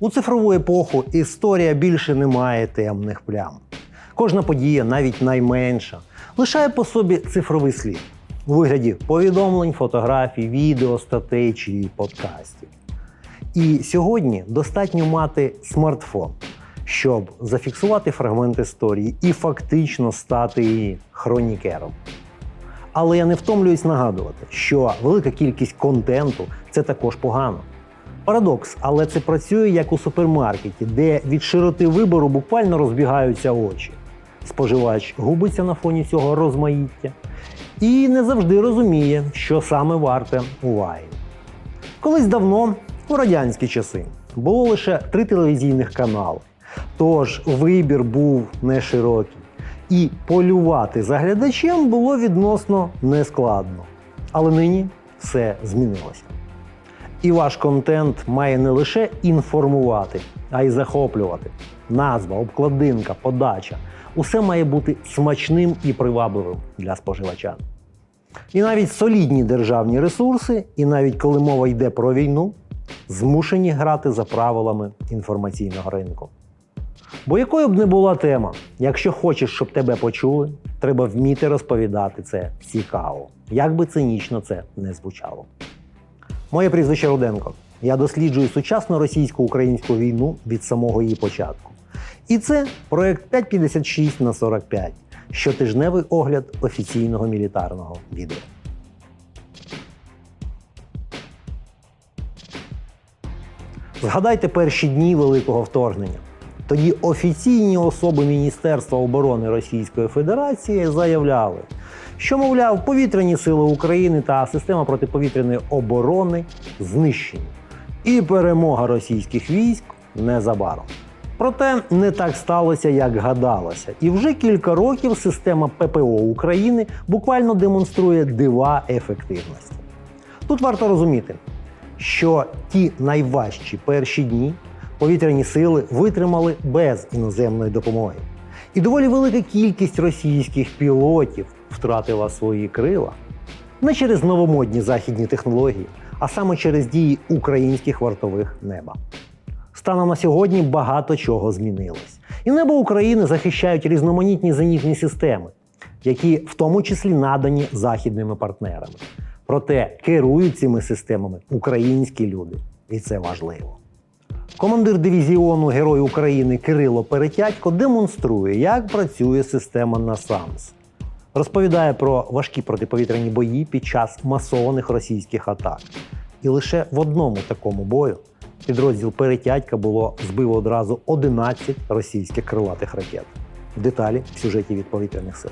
У цифрову епоху історія більше не має темних плям. Кожна подія, навіть найменша, лишає по собі цифровий слід у вигляді повідомлень, фотографій, відео, статей чи подкастів. І сьогодні достатньо мати смартфон, щоб зафіксувати фрагмент історії і фактично стати її хронікером. Але я не втомлююсь нагадувати, що велика кількість контенту це також погано. Парадокс, але це працює як у супермаркеті, де від широти вибору буквально розбігаються очі. Споживач губиться на фоні цього розмаїття і не завжди розуміє, що саме варте уваги. Колись давно, у радянські часи, було лише три телевізійних канали. Тож вибір був не широкий. І полювати за глядачем було відносно нескладно. Але нині все змінилося. І ваш контент має не лише інформувати, а й захоплювати. Назва, обкладинка, подача усе має бути смачним і привабливим для споживача. І навіть солідні державні ресурси, і навіть коли мова йде про війну, змушені грати за правилами інформаційного ринку. Бо якою б не була тема, якщо хочеш, щоб тебе почули, треба вміти розповідати це цікаво, як би цинічно це не звучало. Моє прізвище Руденко. Я досліджую сучасну російсько-українську війну від самого її початку. І це проект 556 на 45 щотижневий огляд офіційного мілітарного відео. Згадайте перші дні Великого вторгнення. Тоді офіційні особи Міністерства оборони Російської Федерації заявляли, що, мовляв, повітряні сили України та система протиповітряної оборони знищені, і перемога російських військ незабаром. Проте не так сталося, як гадалося, і вже кілька років система ППО України буквально демонструє дива ефективності. Тут варто розуміти, що ті найважчі перші дні повітряні сили витримали без іноземної допомоги. І доволі велика кількість російських пілотів втратила свої крила не через новомодні західні технології, а саме через дії українських вартових неба. Станом на сьогодні багато чого змінилось. І небо України захищають різноманітні зенітні системи, які в тому числі надані західними партнерами. Проте керують цими системами українські люди, і це важливо. Командир дивізіону Герой України Кирило Перетятько демонструє, як працює система НАСАМС. Розповідає про важкі протиповітряні бої під час масованих російських атак. І лише в одному такому бою підрозділ Перетятька було збило одразу 11 російських крилатих ракет. Деталі в сюжеті від повітряних сил.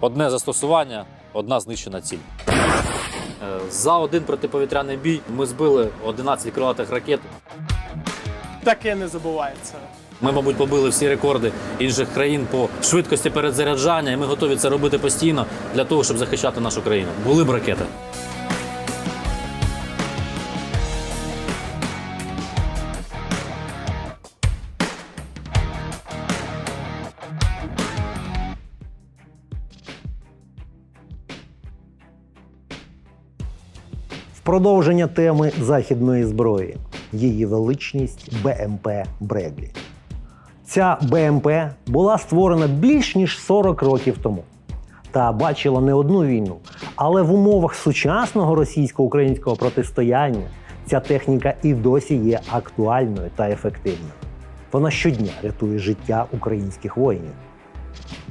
Одне застосування, одна знищена ціль. Е, За один протиповітряний бій ми збили 11 крилатих ракет. Таке не забувається. Ми, мабуть, побили всі рекорди інших країн по швидкості перезаряджання, і ми готові це робити постійно для того, щоб захищати нашу країну. Були б ракети. Продовження теми західної зброї її величність БМП Бредлі. Ця БМП була створена більш ніж 40 років тому та бачила не одну війну. Але в умовах сучасного російсько-українського протистояння ця техніка і досі є актуальною та ефективною. Вона щодня рятує життя українських воїнів.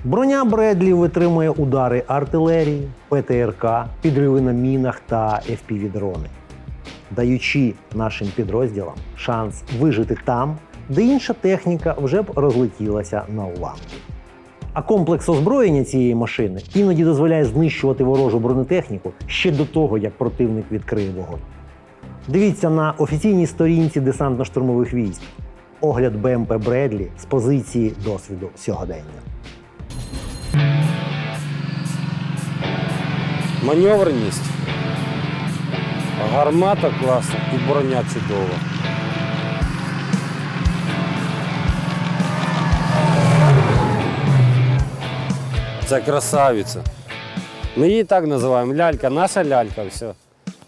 Броня Бредлі витримує удари артилерії, ПТРК, підриви на мінах та FPV-дрони, даючи нашим підрозділам шанс вижити там, де інша техніка вже б розлетілася на уламки. А комплекс озброєння цієї машини іноді дозволяє знищувати ворожу бронетехніку ще до того, як противник відкриє вогонь. Дивіться на офіційній сторінці десантно-штурмових військ огляд БМП Бредлі з позиції досвіду сьогодення. Маневреність. Гармата класна і броня чудова. Це красавиця. Ми її так називаємо лялька, наша лялька, все.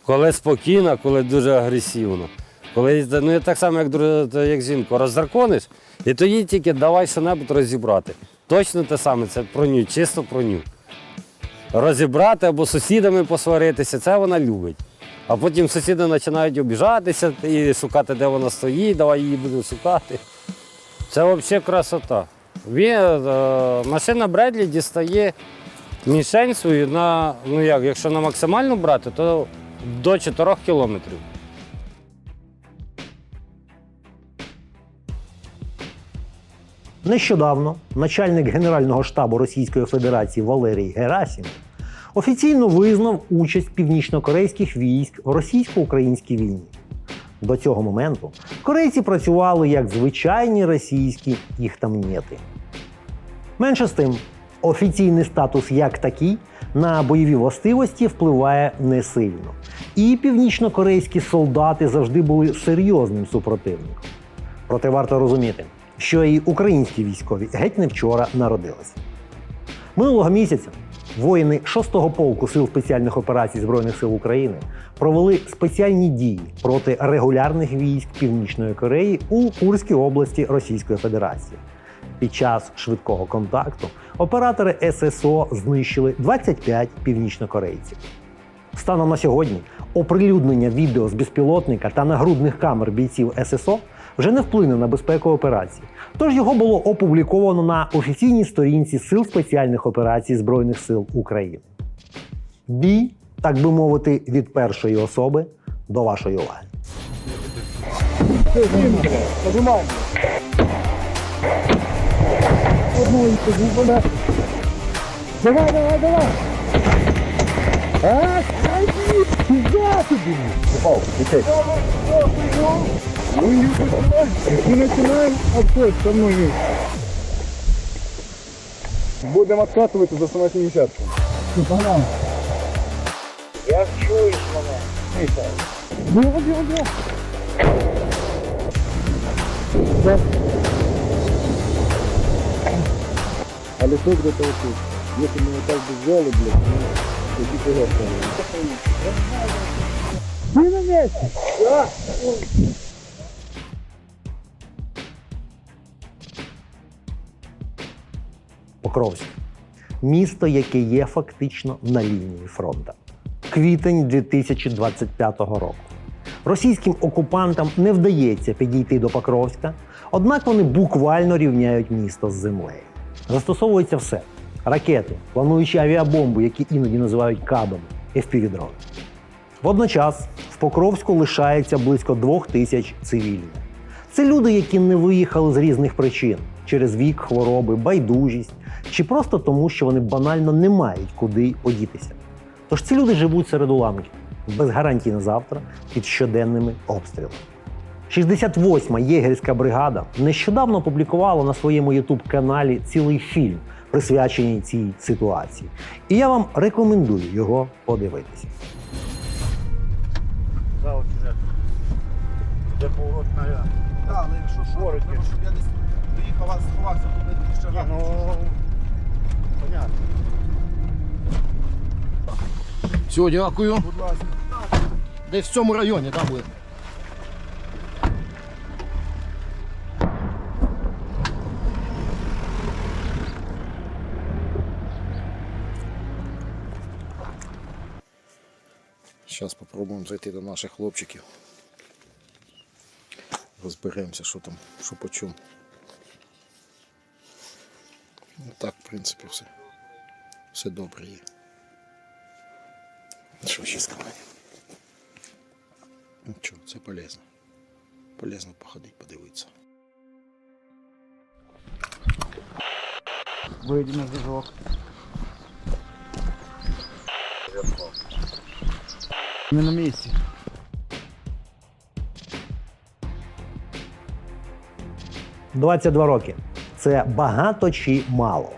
Коли спокійно, коли дуже агресивно. Коли ну, так само, як, як жінку, роздракониш, і тоді тільки давай що-небудь розібрати. Точно те саме, це про ню, чисто про ню. Розібрати або сусідами посваритися, це вона любить. А потім сусіди починають обіжатися і шукати, де вона стоїть, давай її будемо шукати. Це взагалі красота. Е, машина Бредлі дістає мішень свою на, ну як, якщо на максимальну брати, то до 4 кілометрів. Нещодавно начальник Генерального штабу Російської Федерації Валерій Герасім офіційно визнав участь північнокорейських військ в російсько-українській війні. До цього моменту корейці працювали як звичайні російські їхтамнєти. Менше з тим, офіційний статус як такий на бойові властивості впливає не сильно. І північнокорейські солдати завжди були серйозним супротивником. Проте варто розуміти, що і українські військові геть не вчора народилися. Минулого місяця воїни 6-го полку Сил спеціальних операцій Збройних сил України провели спеціальні дії проти регулярних військ Північної Кореї у Курській області Російської Федерації. Під час швидкого контакту оператори ССО знищили 25 північнокорейців. Станом на сьогодні оприлюднення відео з безпілотника та нагрудних камер бійців ССО вже не вплине на безпеку операції. Тож його було опубліковано на офіційній сторінці Сил спеціальних операцій Збройних сил України. Бій, так би мовити, від першої особи до вашої уваги. Мы не поднимаем. Мы начинаем обход со мной вниз. Будем откатываться за самой 70 Степана. Я чую мене. Бігу, бігу, бігу. Да. А лесок где-то вот тут. Если мы вот так бы взяли, блядь, ну, то типа я оставлю. Мы на месте! Да! Покровськ місто, яке є фактично на лінії фронту. Квітень 2025 року. Російським окупантам не вдається підійти до Покровська, однак вони буквально рівняють місто з землею. Застосовується все: ракети, плануючі авіабомби, які іноді називають кабами, FPV-дрони. Водночас в Покровську лишається близько двох тисяч цивільних. Це люди, які не виїхали з різних причин через вік, хвороби, байдужість чи просто тому, що вони банально не мають куди подітися. Тож ці люди живуть серед уламків, без гарантій на завтра, під щоденними обстрілами. 68-ма єгерська бригада нещодавно опублікувала на своєму ютуб-каналі цілий фільм, присвячений цій ситуації. І я вам рекомендую його подивитися. Так, але якщо що, треба, щоб я десь сховався, не ще. Ну, понятно. Все, дякую. Будь ласка. Десь в цьому районі, там буде. Зараз спробуємо зайти до наших хлопчиків. Розберемося, що там, що по чому. Ну так, в принципі, все. Все добре є. Що ще сказати? Ну що, це полезно. Полезно походити, подивитися. Выйди на зв'язок. Ми на місці. – 22 роки. Це багато чи мало.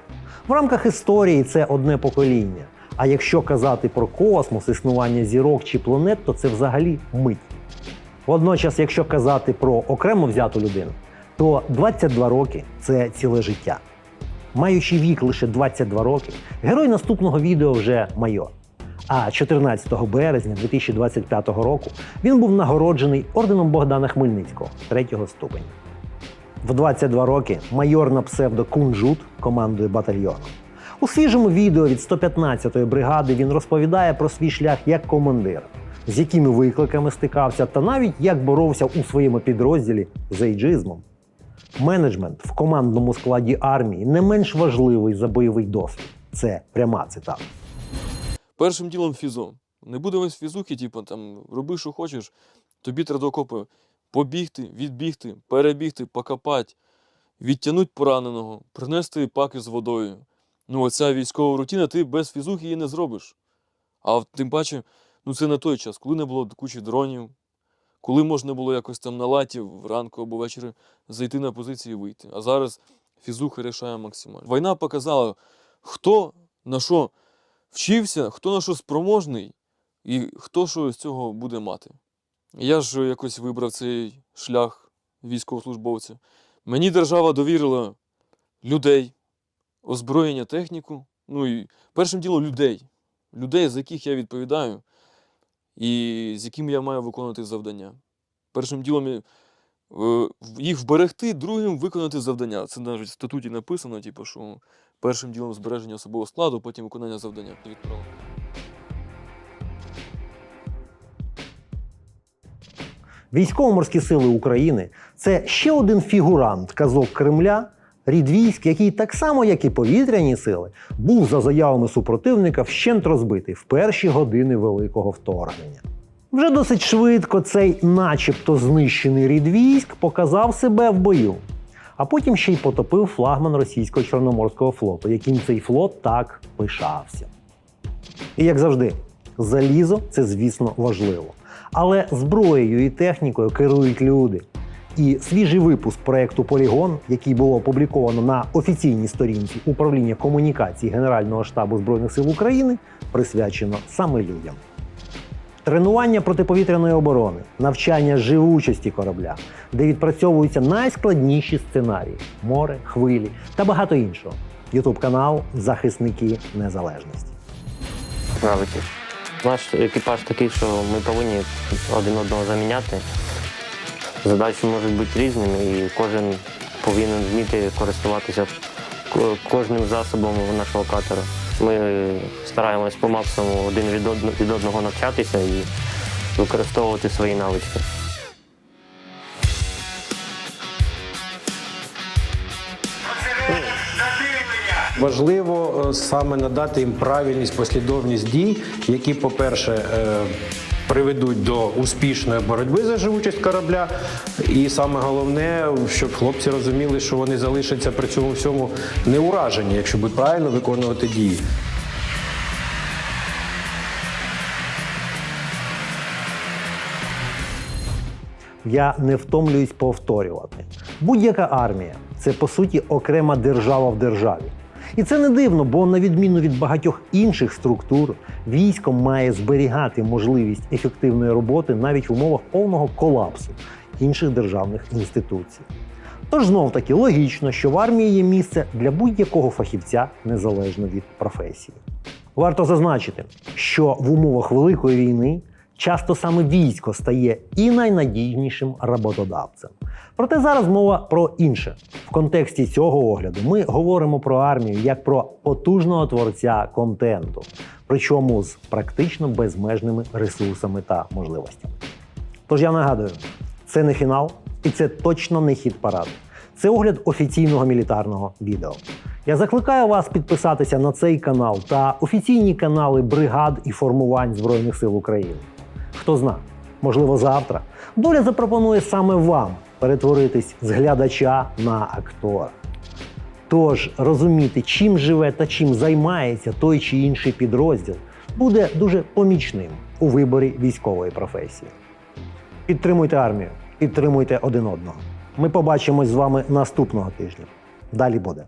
В рамках історії це одне покоління. А якщо казати про космос, існування зірок чи планет, то це взагалі мить. Водночас, якщо казати про окремо взяту людину, то 22 роки це ціле життя. Маючи вік лише 22 роки, герой наступного відео вже майор. А 14 березня 2025 року він був нагороджений орденом Богдана Хмельницького третього ступеня. В 22 роки майор на псевдо Кунжут командує батальйоном. У свіжому відео від 115-ї бригади він розповідає про свій шлях як командир, з якими викликами стикався, та навіть як боровся у своєму підрозділі з ейджизмом. Менеджмент в командному складі армії не менш важливий за бойовий досвід. Це пряма цитата. Першим ділом фізо. Не буде весь фізухи, типу, там, роби, що хочеш, тобі треба окопи побігти, відбігти, перебігти, покопати, відтягнути пораненого, принести паки з водою. Ну, оця військова рутина, ти без фізухи її не зробиш. А тим паче, ну це на той час, коли не було кучі дронів, коли можна було якось там на латі вранку або ввечері зайти на позиції і вийти. А зараз фізуха рішає максимально. Війна показала, хто на що вчився, хто на що спроможний і хто що з цього буде мати. Я ж якось вибрав цей шлях військовослужбовця. Мені держава довірила людей, озброєння, техніку. Ну і першим ділом людей. Людей, за яких я відповідаю, і з якими я маю виконувати завдання. Першим ділом е, їх вберегти, другим виконати завдання. Це навіть в статуті написано, типу, що першим ділом збереження особового складу, потім виконання завдання. Відправили. Військово-морські сили України це ще один фігурант казок Кремля, рід військ, який так само, як і повітряні сили, був за заявами супротивника вщент розбитий в перші години великого вторгнення. Вже досить швидко цей, начебто, знищений рід військ показав себе в бою, а потім ще й потопив флагман російського чорноморського флоту, яким цей флот так пишався. І як завжди, залізо це, звісно, важливо. Але зброєю і технікою керують люди. І свіжий випуск проекту Полігон, який було опубліковано на офіційній сторінці управління комунікацій Генерального штабу Збройних сил України, присвячено саме людям. Тренування протиповітряної оборони, навчання живучості корабля, де відпрацьовуються найскладніші сценарії море, хвилі та багато іншого. Ютуб канал Захисники Незалежності. навики. Наш екіпаж такий, що ми повинні один одного заміняти. Задачі можуть бути різними, і кожен повинен вміти користуватися кожним засобом нашого катера. Ми стараємось по максимуму один від одного навчатися і використовувати свої навички. Важливо е, саме надати їм правильність, послідовність дій, які, по-перше, е, приведуть до успішної боротьби за живучість корабля. І саме головне, щоб хлопці розуміли, що вони залишаться при цьому всьому не уражені, якщо будуть правильно виконувати дії. Я не втомлююсь повторювати. Будь-яка армія це по суті окрема держава в державі. І це не дивно, бо на відміну від багатьох інших структур, військо має зберігати можливість ефективної роботи навіть в умовах повного колапсу інших державних інституцій. Тож знов таки логічно, що в армії є місце для будь-якого фахівця незалежно від професії. Варто зазначити, що в умовах великої війни часто саме військо стає і найнадійнішим роботодавцем. Проте зараз мова про інше. В контексті цього огляду ми говоримо про армію як про потужного творця контенту, причому з практично безмежними ресурсами та можливостями. Тож я нагадую, це не фінал, і це точно не хід параду. Це огляд офіційного мілітарного відео. Я закликаю вас підписатися на цей канал та офіційні канали бригад і формувань Збройних сил України. Хто зна, можливо, завтра доля запропонує саме вам перетворитись з глядача на актора. Тож розуміти, чим живе та чим займається той чи інший підрозділ, буде дуже помічним у виборі військової професії. Підтримуйте армію, підтримуйте один одного. Ми побачимось з вами наступного тижня. Далі буде.